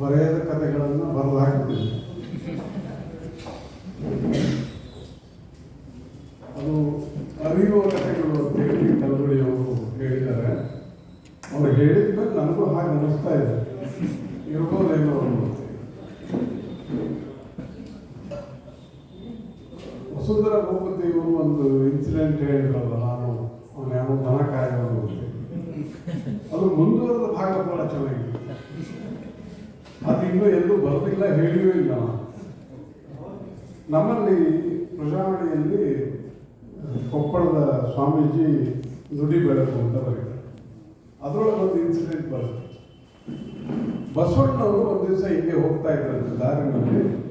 ಬರೆಯದ ಕಥೆಗಳನ್ನು ಬರೆದು ಅದು ಅರಿಯುವ ಕಥೆಗಳು ಹೇಳಿ ಕಲ್ಗುಡಿಯವರು ಹೇಳಿದ್ದಾರೆ. ಅವ್ರು ಹೇಳಿದ ಮೇಲೆ ನನಗೂ ಹಾಗೆ ಅನಿಸ್ತಾ ಇದೆ. ಇರ್ಬೋದೇನೋ ವಸುಂಧರ ಭೂಪತಿ ಇವರು ಒಂದು ಇನ್ಸಿಡೆಂಟ್ ಹೇಳಿದ್ರಲ್ಲ ನಾನು ಅವನ ಯಾವ ದನ ಕಾಯೋದು ಅದು ಮುಂದುವರೆದ ಭಾಗ ಬಹಳ ಚೆನ್ನಾಗಿದೆ. ಅದು ಇನ್ನೂ ಎಲ್ಲೂ ಬರೋದಿಲ್ಲ, ಹೇಳಿಯೂ ಇಲ್ಲ. ನಮ್ಮಲ್ಲಿ ಪ್ರಜಾವಣಿಯಲ್ಲಿ ಕೊಪ್ಪಳದ ಸ್ವಾಮೀಜಿ ನುಡಿ ಬೆಳಕು ಅಂತ ಬರೀತಾರೆ. ಅದರೊಳಗೆ ಒಂದು ಇನ್ಸಿಡೆಂಟ್ ಬರುತ್ತೆ. ಬಸವಣ್ಣವರು ಒಂದು ದಿವಸ ಹಿಂಗೆ ಹೋಗ್ತಾ ಇದ್ರಂತೆ ದಾರಿನಲ್ಲಿ.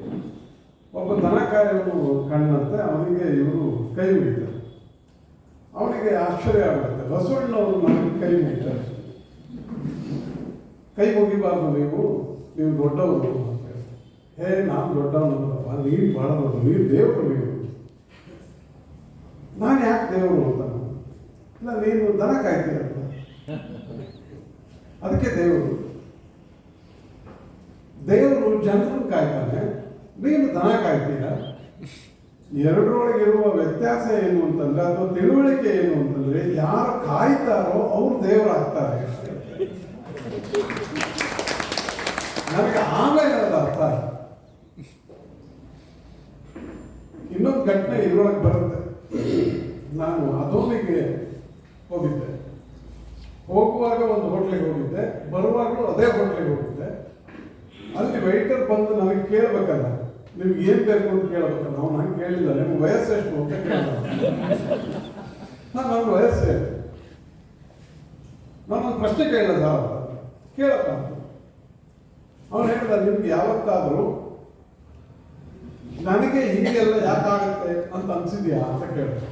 ಒಬ್ಬ ದನ ಕಾಯೋನು ಕಣ್ಣಂತೆ ಅವನಿಗೆ ಇವರು ಕೈ ಮುಗಿತಾರೆ. ಅವನಿಗೆ ಆಶ್ಚರ್ಯ ಆಗುತ್ತೆ. ಬಸವಣ್ಣವರು ನಮಗೆ ಕೈ ಮುಗಿತಾರೆ. ಕೈ ಮುಗಿಬಾರ್ದು ನೀವು. ನೀವು ದೊಡ್ಡವರು. ಹೇ, ನಾನು ದೊಡ್ಡವನಲ್ಲಪ್ಪ ನೀನು ಬಹಳ ದೊಡ್ಡ ನೀನು ದೇವರು ನೀವು ನಾನು ಯಾಕೆ ದೇವರು ಅಂತ? ಇಲ್ಲ, ನೀನು ದನ ಕಾಯ್ತೀರಲ್ಲ ಅದಕ್ಕೆ ದೇವರು. ದೇವರು ಜನರು ಕಾಯ್ತಾನೆ. ನೀನು ದನ ಕಾಯ್ತೀರ ಎರಡರೊಳಗಿರುವ ವ್ಯತ್ಯಾಸ ಏನು ಅಂತಂದ್ರೆ, ಅಥವಾ ತಿಳುವಳಿಕೆ ಏನು ಅಂತಂದ್ರೆ, ಯಾರು ಕಾಯ್ತಾರೋ ಅವರು ದೇವರಾಗ್ತಾರೆ. ನನಗೆ ಆಮೇಲೆ ಅದು ಅರ್ಥ. ಇನ್ನೊಂದು ಘಟನೆ ಇದ್ರೊಳಗೆ ಬರುತ್ತೆ. ನಾನು ಅದೋನಿಗೆ ಹೋಗಿದ್ದೆ. ಹೋಗುವಾಗ ಒಂದು ಹೋಟ್ಲಿಗೆ ಹೋಗಿದ್ದೆ, ಬರುವಾಗಲೂ ಅದೇ ಹೋಟ್ಲಿಗೆ ಹೋಗಿದ್ದೆ. ಅಲ್ಲಿ ವೈಟರ್ ಬಂದು ನನಗೆ ಕೇಳಬೇಕಲ್ಲ, ನಿಮ್ಗೆ ಏನ್ ಬೇಕು ಅಂತ ಕೇಳಬೇಕಲ್ಲ, ಅವ್ನು ಹಂಗೆ ಕೇಳಿಲ್ಲ ನಿಮ್ಗೆ ವಯಸ್ಸು ಎಷ್ಟು ಅಂತ ನಾನು ನನ್ನ ವಯಸ್ಸೇ. ನಾನು ಪ್ರಶ್ನೆ ಕೇಳಲ್ಲ ಸಾರ್ ಕೇಳಪ್ಪ ಅವನು ಹೇಳಿದ ನಿಮ್ಗೆ ಯಾವತ್ತಾದರೂ ನನಗೆ ಹೀಗೆಲ್ಲ ಯಾಕಾಗುತ್ತೆ ಅಂತ ಅನ್ಸಿದ್ಯಾ ಅಂತ ಕೇಳಿದೆ.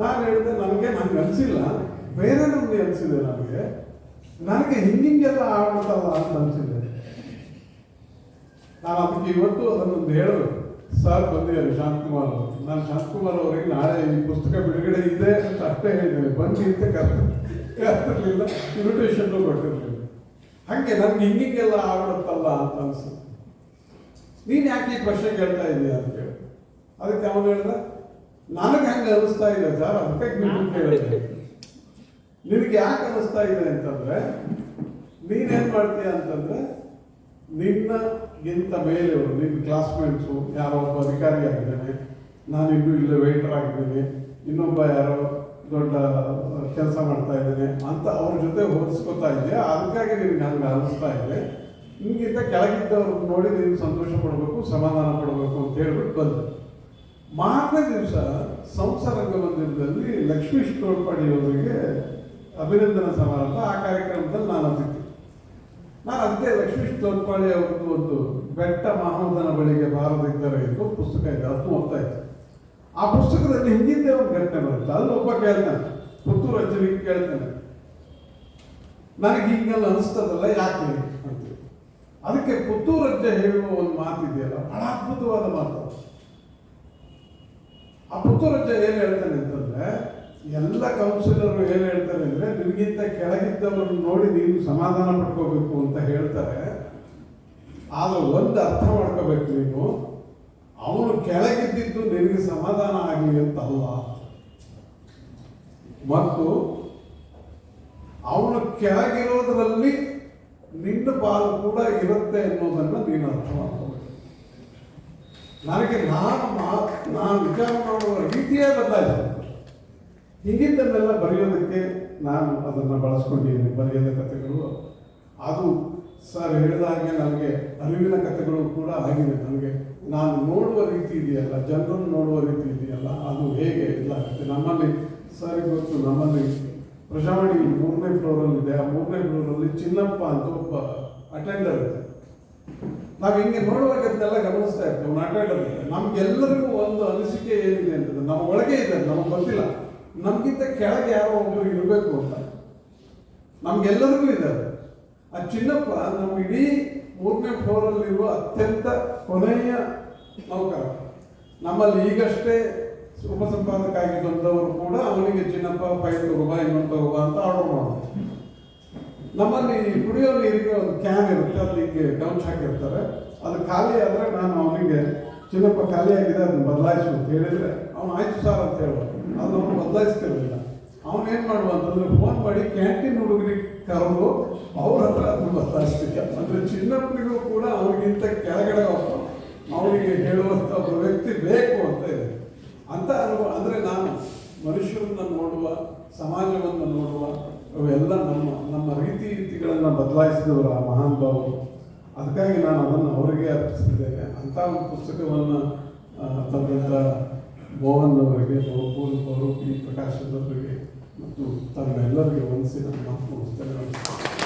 ನಾನು ಹೇಳಿದೆ, ನನಗೆ ನಂಗೆ ಅನ್ಸಿಲ್ಲ ಬೇರೆ ನಮ್ಗೆ ಅನ್ಸಿದೆ ನನಗೆ. ನನಗೆ ಹಿಂಗಿಂಗೆಲ್ಲ ಆಗ್ಬಿಡ್ತಲ್ಲ ಅಂತ ಅನ್ಸಿದೆ. ನಾನು ಅದಕ್ಕೆ ಇವತ್ತು ಅದನ್ನೊಂದು ಹೇಳಬೇಕು. ಸರ್, ಬಂದಿದ್ದಾರೆ ಶಾಂತಕುಮಾರ್ ಅವರು. ನಾನು ಶಾಂತಕುಮಾರ್ ಅವರಿಗೆ ನಾಳೆ ಈ ಪುಸ್ತಕ ಬಿಡುಗಡೆ ಇದೆ ಅಂತ ಅಷ್ಟೇ ಹೇಳಿದ್ದೇನೆ. ಬಂದಿ ಅಂತ ಕರ್ತ ಕರ್ತಿರ್ಲಿಲ್ಲ ಇನ್ವಿಟೇಷನ್ ಕೊಟ್ಟಿರ್ಲಿಲ್ಲ. ಹಾಗೆ ನನ್ಗೆ ಹಿಂಗಿಂಗೆಲ್ಲ ಆಗ್ಬಿಡುತ್ತಲ್ಲ ಅಂತ ಅನ್ಸುತ್ತೆ. ನೀನು ಯಾಕೆ ಈ ಪ್ರಶ್ನೆ ಕೇಳ್ತಾ ಇದೀಯ ಅಂತ ಹೇಳಿ ಅದಕ್ಕೆ ಅವನು ಹೇಳ್ದ, ನನಗೆ ಹಂಗೆ ಅನಿಸ್ತಾ ಇದೆ ಸರ್, ಅದಕ್ಕೆ ಕೇಳಿದೆ. ನಿನಗೆ ಯಾಕೆ ಅನಿಸ್ತಾ ಇದೆ ಅಂತಂದ್ರೆ ನೀನೇನ್ ಮಾಡ್ತೀಯ ಅಂತಂದ್ರೆ ನಿನ್ನಗಿಂತ ಮೇಲೆಯವರು ನಿನ್ನ ಕ್ಲಾಸ್ಮೇಟ್ಸು ಯಾರೋ ಒಬ್ಬ ಅಧಿಕಾರಿ ಆಗಿದ್ದಾನೆ ನಾನು ಇಲ್ಲೇ ವೇಟರ್ ಆಗಿದ್ದೀನಿ, ಇನ್ನೊಬ್ಬ ಯಾರೋ ದೊಡ್ಡ ಕೆಲಸ ಮಾಡ್ತಾ ಇದ್ದೇನೆ ಅಂತ ಅವ್ರ ಜೊತೆ ಹೋಲಿಸ್ಕೊತಾ ಇದ್ದೆ. ಅದಕ್ಕಾಗಿ ನಿಮ್ಗೆ ಹಂಗೆ ಅನಿಸ್ತಾ ಇದೆ. ಹಿಂಗಿಂತ ಕೆಳಗಿದ್ದವ್ರು ನೋಡಿ ನೀನು ಸಂತೋಷ ಪಡಬೇಕು, ಸಮಾಧಾನ ಪಡಬೇಕು ಅಂತ ಹೇಳ್ಬಿಟ್ಟು ಬಂದೆ. ಮಾರನೇ ದಿವಸ ಸಂಸರಂಗ ಮಂದಿರದಲ್ಲಿ ಲಕ್ಷ್ಮೀ ತೋಳ್ಪಾಡಿ ಅಭಿನಂದನಾ ಸಮಾರಂಭ. ಆ ಕಾರ್ಯಕ್ರಮದಲ್ಲಿ ನಾನು ಅದಕ್ಕೆ ನಾನು ಅದೇ ಲಕ್ಷ್ಮೀಶ್ ತೋಳ್ಪಾಡಿ ಅವ್ರದ್ದು ಒಂದು ಬೆಟ್ಟ ಮಹಮ್ಮದನ ಬಳಿಗೆ ಬಾರದಿದ್ದರೆ ಎಂದು ಪುಸ್ತಕ ಇದೆ. ಅದು ಓದ್ತಾ ಇದ್ದೆ. ಆ ಪುಸ್ತಕದಲ್ಲಿ ಹಿಂದಿದ್ದೇ ಒಂದು ಘಟನೆ ಬರುತ್ತೆ. ಅಲ್ಲಿ ಒಬ್ಬ ಕೇಳ್ತಾನೆ. ಪುತ್ತೂರು ಅಜ್ಜನಿಗೆ ಕೇಳ್ತಾನೆ. ನನಗೆ ಹಿಂಗೆಲ್ಲ ಅನಿಸ್ತದಲ್ಲ, ಯಾಕೆ ಅದಕ್ಕೆ ಪುತ್ತೂರು ಅಜ್ಜ ಹೇಳುವ ಒಂದು ಮಾತಿದೆಯಲ್ಲ, ಬಹಳ ಅದ್ಭುತವಾದ ಮಾತು. ಆ ಪುತ್ತೂರು ಅಜ್ಜ ಏನು ಹೇಳ್ತಾನೆ ಅಂತಂದ್ರೆ, ಎಲ್ಲ ಕೌನ್ಸಿಲರು ಏನು ಹೇಳ್ತಾರೆ ಅಂದ್ರೆ, ನಿಮಗಿಂತ ಕೆಳಗಿದ್ದವರನ್ನು ನೋಡಿ ನೀವು ಸಮಾಧಾನ ಪಡ್ಕೋಬೇಕು ಅಂತ ಹೇಳ್ತಾರೆ. ಆದ್ರೆ ಒಂದು ಅರ್ಥ ಮಾಡ್ಕೋಬೇಕು ನೀನು ಅವನು ಕೆಳಗಿದ್ದಿದ್ದು ನಿನಗೆ ಸಮಾಧಾನ ಆಗಲಿ ಅಂತ ಅಲ್ಲ ಮತ್ತು ಅವನು ಕೆಳಗಿರೋದ್ರಲ್ಲಿ ನಿನ್ನ ಪಾಲು ಕೂಡ ಇರುತ್ತೆ ಅನ್ನೋದನ್ನ ನೀನು ಅರ್ಥ ನನಗೆ ನಾನು ಮಾ, ನಾನು ವಿಚಾರ ಮಾಡುವ ರೀತಿಯೇ ಬದಲಾಯಿತು ಹೀಗಿದ್ದನ್ನೆಲ್ಲ ಬರೆಯೋದಕ್ಕೆ ನಾನು ಅದನ್ನು ಬಳಸ್ಕೊಂಡಿದ್ದೀನಿ, ಬರೆಯೋದ ಕಥೆಗಳು. ಅದು ಸರ್, ಹೇಳಿದ ಹಾಗೆ ನನಗೆ ಅರಿವಿನ ಕಥೆಗಳು ಕೂಡ ಆಗಿದೆ ನನಗೆ ನಾನು ನೋಡುವ ರೀತಿ ಇದೆಯಲ್ಲ ಜನರನ್ನು ನೋಡುವ ರೀತಿ ಇದೆಯಲ್ಲ, ಅದು ಹೇಗೆ ಇಲ್ಲ ನಮ್ಮಲ್ಲಿ ಸರ್ ಗೊತ್ತು, ನಮ್ಮಲ್ಲಿ ಪ್ರಜಾವಾಣಿ ಮೂರನೇ ಫ್ಲೋರಲ್ಲಿ ಇದೆ. ಆ ಮೂರನೇ ಫ್ಲೋರಲ್ಲಿ ಚಿನ್ನಪ್ಪ ಅಂತ ಒಬ್ಬ ಅಟೆಂಡರ್ ಇದೆ ನಾವು ಹಿಂಗೆ ನೋಡುವಾಗ ಅದನ್ನೆಲ್ಲ ಗಮನಿಸ್ತಾ ಇರ್ತೇವೆ. ಅವ್ನು ಅಟೆಂಡರ್ ಇದೆ ನಮ್ಗೆಲ್ಲರಿಗೂ ಒಂದು ಅನಿಸಿಕೆ ಏನಿದೆ ಅಂತ ನಮ್ಮ ಒಳಗೆ ಇದೆ, ನಮಗೆ ಗೊತ್ತಿಲ್ಲ. ನಮಗಿಂತ ಕೆಳಗೆ ಯಾರೋ ಒಬ್ಬರು ಇರಬೇಕು ಅಂತ. ನಮ್ಗೆಲ್ಲರಿಗೂ ಇದ್ದಾರೆ ಆ ಚಿನ್ನಪ್ಪ ನಮ್ಮ ಇಡೀ ಮೂರನೇ ಫ್ಲೋರಲ್ಲಿರುವ ಅತ್ಯಂತ ಕೊನೆಯ ನೌಕರ. ನಮ್ಮಲ್ಲಿ ಈಗಷ್ಟೇ ಉಪಸಂಪಾದಕ ಆಗಿ ಬಂದವರು ಕೂಡ ಅವನಿಗೆ ಚಿನ್ನಪ್ಪ ಫೈಲ್ ತಗೋಬಾ, ಇನ್ನೊಂದು ಅಂತ ಆರ್ಡರ್ ಮಾಡೋದು. ನಮ್ಮಲ್ಲಿ ಕುಡಿಯೋ ನೀರಿಗೆ ಒಂದು ಕ್ಯಾನ್ ಇರುತ್ತೆ ಅದಕ್ಕೆ ಗೌಚ್ ಹಾಕಿರ್ತಾರೆ. ಅದು ಖಾಲಿ ಆದರೆ ನಾನು ಅವನಿಗೆ, ಚಿನ್ನಪ್ಪ ಖಾಲಿ ಆಗಿದೆ, ಅದನ್ನ ಬದಲಾಯಿಸು ಅಂತ ಹೇಳಿದ್ರೆ, ಅವನು ಆಯ್ತು ಸರ್ ಅಂತ ಹೇಳೋದು ಅದು ಅವನು ಬದಲಾಯಿಸ್ತಿರ್ಲಿಲ್ಲ. ಅವನು ಏನು ಮಾಡುವ ಅಂತಂದ್ರೆ ಫೋನ್ ಮಾಡಿ ಕ್ಯಾಂಟೀನ್ ಹುಡುಗರಿಗೆ ಕರೆದು, ಅವ್ರ ಬದಲಾಯಿಸ್ತಿದ್ದ ಅಂದರೆ ಚಿನ್ನಪ್ಪನಿಗೂ ಕೂಡ ಅವ್ರಿಗಿಂತ ಕೆಳಗಡೆ ಅವರಿಗೆ ಹೇಳುವಂಥ ಒಬ್ಬ ವ್ಯಕ್ತಿ ಬೇಕು ಅಂತ ಇದೆ. ಅಂತ ಅಂದರೆ ನಾನು ಮನುಷ್ಯರನ್ನು ನೋಡುವ, ಸಮಾಜವನ್ನು ನೋಡುವ, ಅವೆಲ್ಲ ನಮ್ಮ ನಮ್ಮ ರೀತಿ ರೀತಿಗಳನ್ನು ಬದಲಾಯಿಸಿದವರು ಆ ಮಹಾನ್ ಭಾವರು ಅದಕ್ಕಾಗಿ ನಾನು ಅದನ್ನು ಅವರಿಗೆ ಅರ್ಪಿಸಿದ್ದೇನೆ. ಅಂಥ ಒಂದು ಪುಸ್ತಕವನ್ನು ತಂದಂಥ ಮೋಹನ್ ಅವರಿಗೆ ಬಹುಪೂಲ್ ಅವರು ಪಿ ಪ್ರಕಾಶ್ ಮತ್ತು ತಮ್ಮೆಲ್ಲರಿಗೆ ನನ್ನ ಮಾತು ಮುಗಿಸ್ತೇನೆ